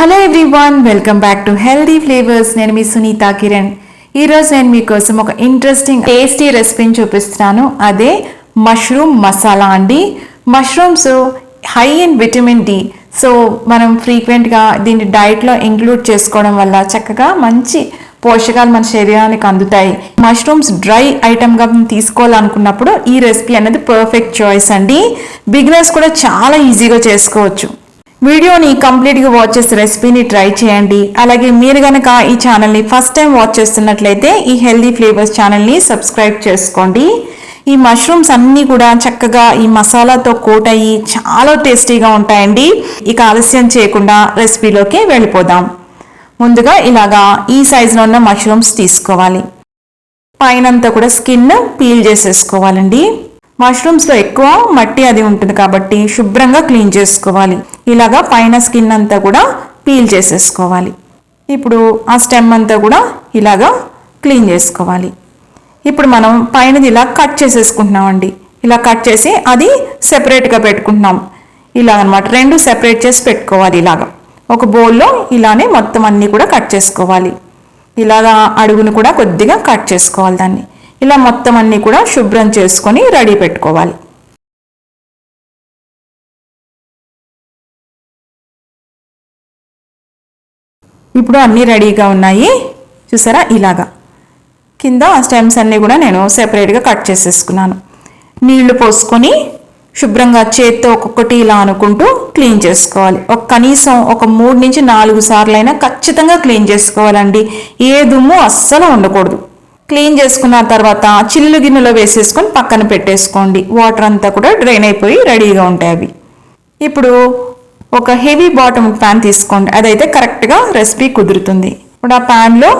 Hello everyone welcome back to healthy flavours నేను మీ సునీత కిరణ్. ఈరోజు నేను మీకోసం ఒక ఇంట్రెస్టింగ్ టేస్టీ రెసిపీని చూపిస్తున్నాను. అదే మష్రూమ్ మసాలా అండి. Mushrooms high in vitamin D so మనం ఫ్రీక్వెంట్గా దీన్ని డైట్లో ఇంక్లూడ్ చేసుకోవడం వల్ల చక్కగా మంచి పోషకాలు మన శరీరానికి అందుతాయి. మష్రూమ్స్ డ్రై ఐటమ్గా తీసుకోవాలనుకున్నప్పుడు ఈ రెసిపీ అనేది పర్ఫెక్ట్ చాయిస్ అండి. బిగినర్స్ కూడా చాలా ఈజీగా చేసుకోవచ్చు. వీడియోని కంప్లీట్గా వాచ్ చేసే రెసిపీని ట్రై చేయండి. అలాగే మీరు గనక ఈ ఛానల్ని ఫస్ట్ టైం వాచ్ చేస్తున్నట్లయితే ఈ హెల్దీ ఫ్లేవర్స్ ఛానల్ని సబ్స్క్రైబ్ చేసుకోండి. ఈ మష్రూమ్స్ అన్నీ కూడా చక్కగా ఈ మసాలాతో కోట్ అయ్యి చాలా టేస్టీగా ఉంటాయండి. ఇక ఆలస్యం చేయకుండా రెసిపీలోకి వెళ్ళిపోదాం. ముందుగా ఇలాగా ఈ సైజులో ఉన్న మష్రూమ్స్ తీసుకోవాలి. పైనంతా కూడా స్కిన్ పీల్ చేసేసుకోవాలండి. మష్రూమ్స్లో ఎక్కువ మట్టి అది ఉంటుంది కాబట్టి శుభ్రంగా క్లీన్ చేసుకోవాలి. ఇలాగా పైన స్కిన్ అంతా కూడా పీల్ చేసేసుకోవాలి. ఇప్పుడు ఆ స్టెమ్ అంతా కూడా ఇలాగా క్లీన్ చేసుకోవాలి. ఇప్పుడు మనం పైనది ఇలా కట్ చేసేసుకుంటున్నామండి. ఇలా కట్ చేసి అది సెపరేట్గా పెట్టుకుంటున్నాం. ఇలా అనమాట రెండు సెపరేట్ చేసి పెట్టుకోవాలి ఇలాగా. ఒక బౌల్లో ఇలానే మొత్తం అన్నీ కూడా కట్ చేసుకోవాలి. ఇలాగా అడుగును కూడా కొద్దిగా కట్ చేసుకోవాలి దాన్ని. ఇలా మొత్తం అన్నీ కూడా శుభ్రం చేసుకొని రెడీ పెట్టుకోవాలి. ఇప్పుడు అన్నీ రెడీగా ఉన్నాయి. చూసారా? ఇలాగా. కింద స్టెమ్స్ అన్నీ కూడా నేను సెపరేట్గా కట్ చేసేసుకున్నాను. నీళ్ళు పోసుకొని శుభ్రంగా చేత్తో ఒక్కొక్కటి ఇలా అనుకుంటూ క్లీన్ చేసుకోవాలి. ఒక కనీసం ఒక మూడు నుంచి నాలుగు సార్లైనా ఖచ్చితంగా క్లీన్ చేసుకోవాలండి. ఏ దుమ్ము అస్సలు ఉండకూడదు. క్లీన్ చేసుకున్న తర్వాత చిల్లు గిన్నెలో వేసేసుకొని పక్కన పెట్టేసుకోండి. వాటర్ అంతా కూడా డ్రైన్ అయిపోయి రెడీగా ఉంటాయి అవి. ఇప్పుడు ఒక హెవీ బాటమ్ ప్యాన్ తీసుకోండి. అదైతే కరెక్ట్గా రెసిపీ కుదురుతుంది. ఇప్పుడు ఆ ప్యాన్లో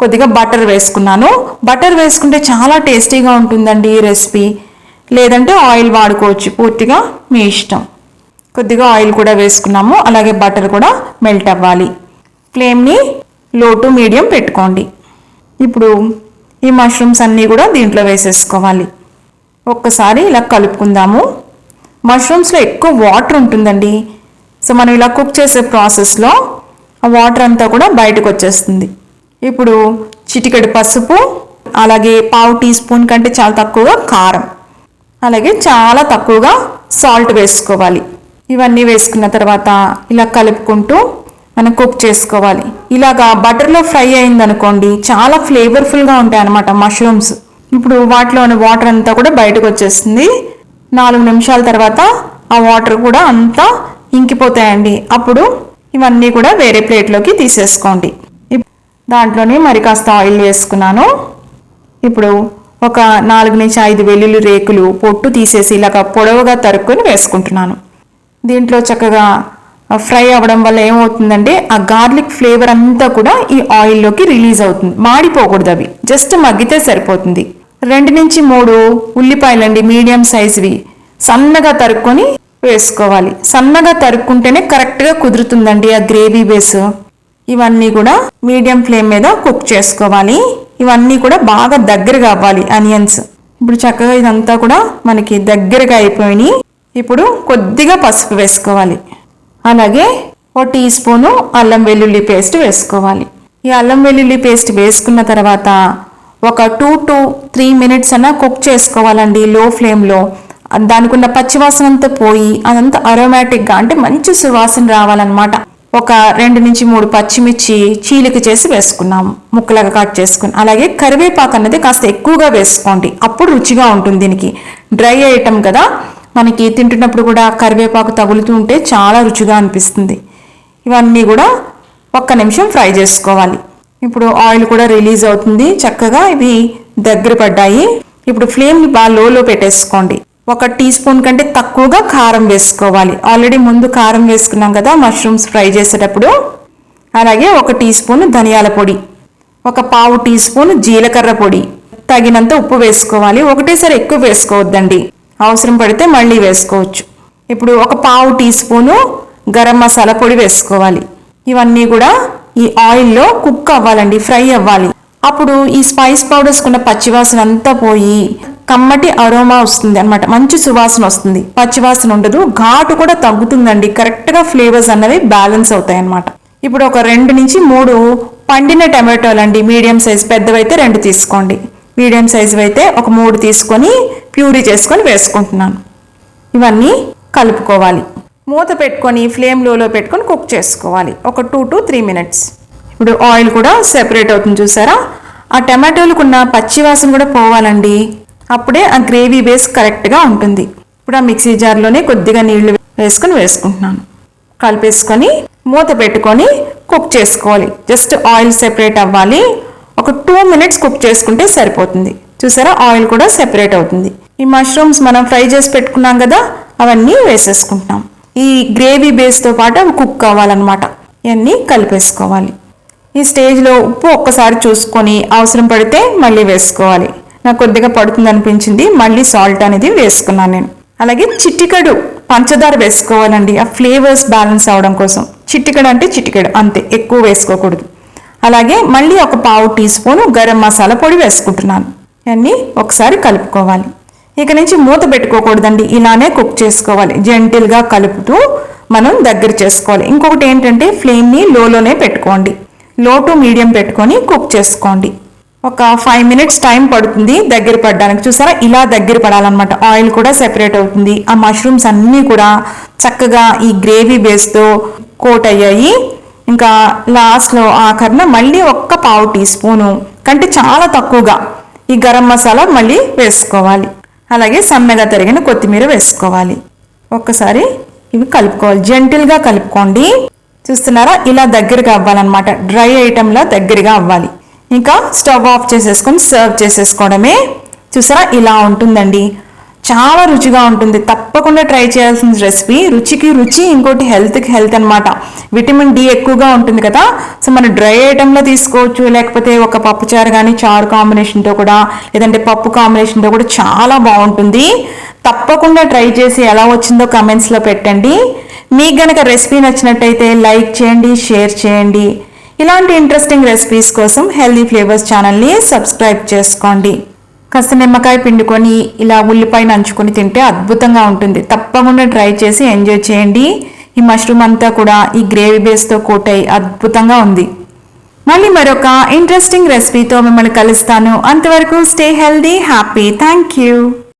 కొద్దిగా బటర్ వేసుకున్నాను. బటర్ వేసుకుంటే చాలా టేస్టీగా ఉంటుందండి ఈ రెసిపీ. లేదంటే ఆయిల్ వాడుకోవచ్చు పూర్తిగా మీ ఇష్టం. కొద్దిగా ఆయిల్ కూడా వేసుకున్నాము. అలాగే బటర్ కూడా మెల్ట్ అవ్వాలి. ఫ్లేమ్ని లో టు మీడియం పెట్టుకోండి. ఇప్పుడు ఈ మష్రూమ్స్ అన్నీ కూడా దీంట్లో వేసేసుకోవాలి. ఒక్కసారి ఇలా కలుపుకుందాము. మష్రూమ్స్లో ఎక్కువ వాటర్ ఉంటుందండి. సో మనం ఇలా కుక్ చేసే ప్రాసెస్లో ఆ వాటర్ అంతా కూడా బయటకు వచ్చేస్తుంది. ఇప్పుడు చిటికెడు పసుపు అలాగే పావు టీ స్పూన్ కంటే చాలా తక్కువగా కారం అలాగే చాలా తక్కువగా సాల్ట్ వేసుకోవాలి. ఇవన్నీ వేసుకున్న తర్వాత ఇలా కలుపుకుంటూ మనం కుక్ చేసుకోవాలి. ఇలాగా బటర్లో ఫ్రై అయిందనుకోండి చాలా ఫ్లేవర్ఫుల్గా ఉంటాయి అన్నమాట మష్రూమ్స్ ఇప్పుడు వాటిలోని వాటర్ అంతా కూడా బయటకు వచ్చేస్తుంది. నాలుగు నిమిషాల తర్వాత ఆ వాటర్ కూడా అంతా ఇంకిపోతాయండి. అప్పుడు ఇవన్నీ కూడా వేరే ప్లేట్లోకి తీసేసుకోండి. దాంట్లోనే మరి కాస్త ఆయిల్ వేసుకున్నాను. ఇప్పుడు ఒక నాలుగు నుంచి ఐదు వెల్లుల్లి రేకులు పొట్టు తీసేసి ఇలాగ పొడవుగా తరుక్కొని వేసుకుంటున్నాను. దీంట్లో చక్కగా ఫ్రై అవ్వడం వల్ల ఏమవుతుందంటే ఆ గార్లిక్ ఫ్లేవర్ అంతా కూడా ఈ ఆయిల్లోకి రిలీజ్ అవుతుంది. మాడిపోకూడదు అవి. జస్ట్ మగ్గితే సరిపోతుంది. రెండు నుంచి మూడు ఉల్లిపాయలండి మీడియం సైజువి. సన్నగా తరుక్కొని వేసుకోవాలి. సన్నగా తరుక్కుంటేనే కరెక్ట్గా కుదురుతుందండి ఆ గ్రేవీ బేస్. ఇవన్నీ కూడా మీడియం ఫ్లేమ్ మీద కుక్ చేసుకోవాలి. ఇవన్నీ కూడా బాగా దగ్గరగా అవ్వాలి ఆనియన్స్. ఇప్పుడు చక్కగా ఇదంతా కూడా మనకి దగ్గరగా అయిపోయినాయి. ఇప్పుడు కొద్దిగా పసుపు వేసుకోవాలి. అలాగే ఓ టీ స్పూను అల్లం వెల్లుల్లి పేస్ట్ వేసుకోవాలి. ఈ అల్లం వెల్లుల్లి పేస్ట్ వేసుకున్న తర్వాత ఒక టూ టు త్రీ మినిట్స్ అన్న కుక్ చేసుకోవాలండి లో ఫ్లేమ్లో. దానికి ఉన్న పచ్చివాసన అంతా పోయి అదంతా అరోమాటిక్గా అంటే మంచి సువాసన రావాలన్నమాట. ఒక రెండు నుంచి మూడు పచ్చిమిర్చి చీలిక చేసి వేసుకున్నాము ముక్కలుగా కట్ చేసుకుని. అలాగే కరివేపాకు అనేది కాస్త ఎక్కువగా వేసుకోండి. అప్పుడు రుచిగా ఉంటుంది దీనికి. డ్రై ఐటమ్ కదా. మనకి తింటున్నప్పుడు కూడా కరివేపాకు తగులుతూ ఉంటే చాలా రుచిగా అనిపిస్తుంది. ఇవన్నీ కూడా ఒక్క నిమిషం ఫ్రై చేసుకోవాలి. ఇప్పుడు ఆయిల్ కూడా రిలీజ్ అవుతుంది. చక్కగా ఇవి దగ్గర పడ్డాయి. ఇప్పుడు ఫ్లేమ్ని బాగా లోలో పెట్టేసుకోండి. ఒక టీ స్పూన్ కంటే తక్కువగా కారం వేసుకోవాలి. ఆల్రెడీ ముందు కారం వేసుకున్నాం కదా మష్రూమ్స్ ఫ్రై చేసేటప్పుడు. అలాగే ఒక టీ స్పూన్ ధనియాల పొడి ఒక పావు టీ స్పూన్ జీలకర్ర పొడి. తగినంత ఉప్పు వేసుకోవాలి. ఒకటేసారి ఎక్కువ వేసుకోవద్దండి. అవసరం పడితే మళ్ళీ వేసుకోవచ్చు. ఇప్పుడు ఒక పావు టీ స్పూను గరం మసాలా పొడి వేసుకోవాలి. ఇవన్నీ కూడా ఈ ఆయిల్లో కుక్ అవ్వాలండి ఫ్రై అవ్వాలి. అప్పుడు ఈ స్పైస్ పౌడర్స్ కున్న పచ్చివాసన అంతా పోయి కమ్మటి అరోమా వస్తుంది అనమాట మంచి సువాసన వస్తుంది. పచ్చివాసన ఉండదు. ఘాటు కూడా తగ్గుతుందండి. కరెక్ట్గా ఫ్లేవర్స్ అన్నవి బ్యాలెన్స్ అవుతాయి అన్నమాట. ఇప్పుడు ఒక రెండు నుంచి మూడు పండిన టమాటోలు అండి. మీడియం సైజ్ పెద్దవైతే రెండు తీసుకోండి. మీడియం సైజు అయితే ఒక మూడు తీసుకొని ప్యూరీ చేసుకొని వేసుకుంటున్నాను. ఇవన్నీ కలుపుకోవాలి. మూత పెట్టుకొని ఫ్లేమ్ లోలో పెట్టుకొని కుక్ చేసుకోవాలి. ఒక టూ టు త్రీ మినిట్స్ ఇప్పుడు ఆయిల్ కూడా సెపరేట్ అవుతుంది చూసారా? ఆ టమాటోలకు ఉన్న కూడా పోవాలండి. అప్పుడే ఆ గ్రేవీ బేస్ కరెక్ట్గా ఉంటుంది. ఇప్పుడు ఆ మిక్సీ జార్లోనే కొద్దిగా నీళ్ళు వేసుకొని వేసుకుంటున్నాను. కలిపేసుకొని మూత పెట్టుకొని కుక్ చేసుకోవాలి. జస్ట్ ఆయిల్ సెపరేట్ అవ్వాలి. ఒక టూ మినిట్స్ కుక్ చేసుకుంటే సరిపోతుంది. చూసారా? ఆయిల్ కూడా సెపరేట్ అవుతుంది. ఈ మష్రూమ్స్ మనం ఫ్రై చేసి పెట్టుకున్నాం కదా? అవన్నీ వేసేసుకుంటాం ఈ గ్రేవీ బేస్తో పాటు అవి కుక్ కావాలన్నమాట. ఇవన్నీ కలిపేసుకోవాలి. ఈ స్టేజ్లో ఉప్పు ఒక్కసారి చూసుకొని అవసరం పడితే మళ్ళీ వేసుకోవాలి. నాకు కొద్దిగా పడుతుంది అనిపించింది. మళ్ళీ సాల్ట్ అనేది వేసుకున్నాను నేను. అలాగే చిట్టికడు పంచదార వేసుకోవాలండి. ఆ ఫ్లేవర్స్ బ్యాలెన్స్ అవడం కోసం. చిట్టికడు అంటే చిట్టికడు అంతే. ఎక్కువ వేసుకోకూడదు. అలాగే మళ్ళీ ఒక పావు టీ స్పూన్ గరం మసాలా పొడి వేసుకుంటున్నాను. ఇవన్నీ ఒకసారి కలుపుకోవాలి. ఇక నుంచి మూత పెట్టుకోకూడదండి. ఇలానే కుక్ చేసుకోవాలి. జెంటిల్గా కలుపుతూ మనం దగ్గర చేసుకోవాలి. ఇంకొకటి ఏంటంటే ఫ్లేమ్ని లోలోనే పెట్టుకోండి. లో టు మీడియం పెట్టుకొని కుక్ చేసుకోండి. ఒక ఫైవ్ మినిట్స్ టైం పడుతుంది దగ్గర పడడానికి. చూసారా? ఇలా దగ్గర పడాలన్నమాట. ఆయిల్ కూడా సెపరేట్ అవుతుంది. ఆ మష్రూమ్స్ అన్నీ కూడా చక్కగా ఈ గ్రేవీ బేస్తో కోట్ అయ్యాయి. ఇంకా లాస్ట్లో ఆఖరిన మళ్ళీ ఒక్క పావు టీ స్పూను కంటే చాలా తక్కువగా ఈ గరం మసాలా మళ్ళీ వేసుకోవాలి. అలాగే సన్నగా తరిగిన కొత్తిమీర వేసుకోవాలి. ఒక్కసారి ఇవి కలుపుకోవాలి. జెంటిల్గా కలుపుకోండి. చూస్తున్నారా? ఇలా దగ్గరగా అవ్వాలన్నమాట. డ్రై ఐటెంలా దగ్గరగా అవ్వాలి. ఇంకా స్టవ్ ఆఫ్ చేసేసుకొని సర్వ్ చేసేసుకోవడమే. చూసారా? ఇలా ఉంటుందండి. చాలా రుచిగా ఉంటుంది. తప్పకుండా ట్రై చేయాల్సిన రెసిపీ. రుచికి రుచి ఇంకోటి హెల్త్కి హెల్త్ అనమాట విటమిన్ డి ఎక్కువగా ఉంటుంది కదా? సో మన డ్రై ఐటెంలో తీసుకోవచ్చు. లేకపోతే ఒక పప్పు చారు కానీ చారు కాంబినేషన్తో కూడా లేదంటే పప్పు కాంబినేషన్తో కూడా చాలా బాగుంటుంది. తప్పకుండా ట్రై చేసి ఎలా వచ్చిందో కమెంట్స్లో పెట్టండి. మీకు గనక రెసిపీ నచ్చినట్టయితే లైక్ చేయండి షేర్ చేయండి. ఇలాంటి ఇంట్రెస్టింగ్ రెసిపీస్ కోసం హెల్దీ ఫ్లేవర్స్ ఛానల్ని సబ్స్క్రైబ్ చేసుకోండి. కాస్త నిమ్మకాయ పిండుకొని ఇలా ఉల్లిపాయ నంచుకొని తింటే అద్భుతంగా ఉంటుంది. తప్పకుండా ట్రై చేసి ఎంజాయ్ చేయండి. ఈ మష్రూమ్ అంతా కూడా ఈ గ్రేవీ బేస్తో కోట్ అయి అద్భుతంగా ఉంది. మళ్ళీ మరొక ఇంట్రెస్టింగ్ రెసిపీతో మిమ్మల్ని కలుస్తాను. అంతవరకు stay healthy happy thank you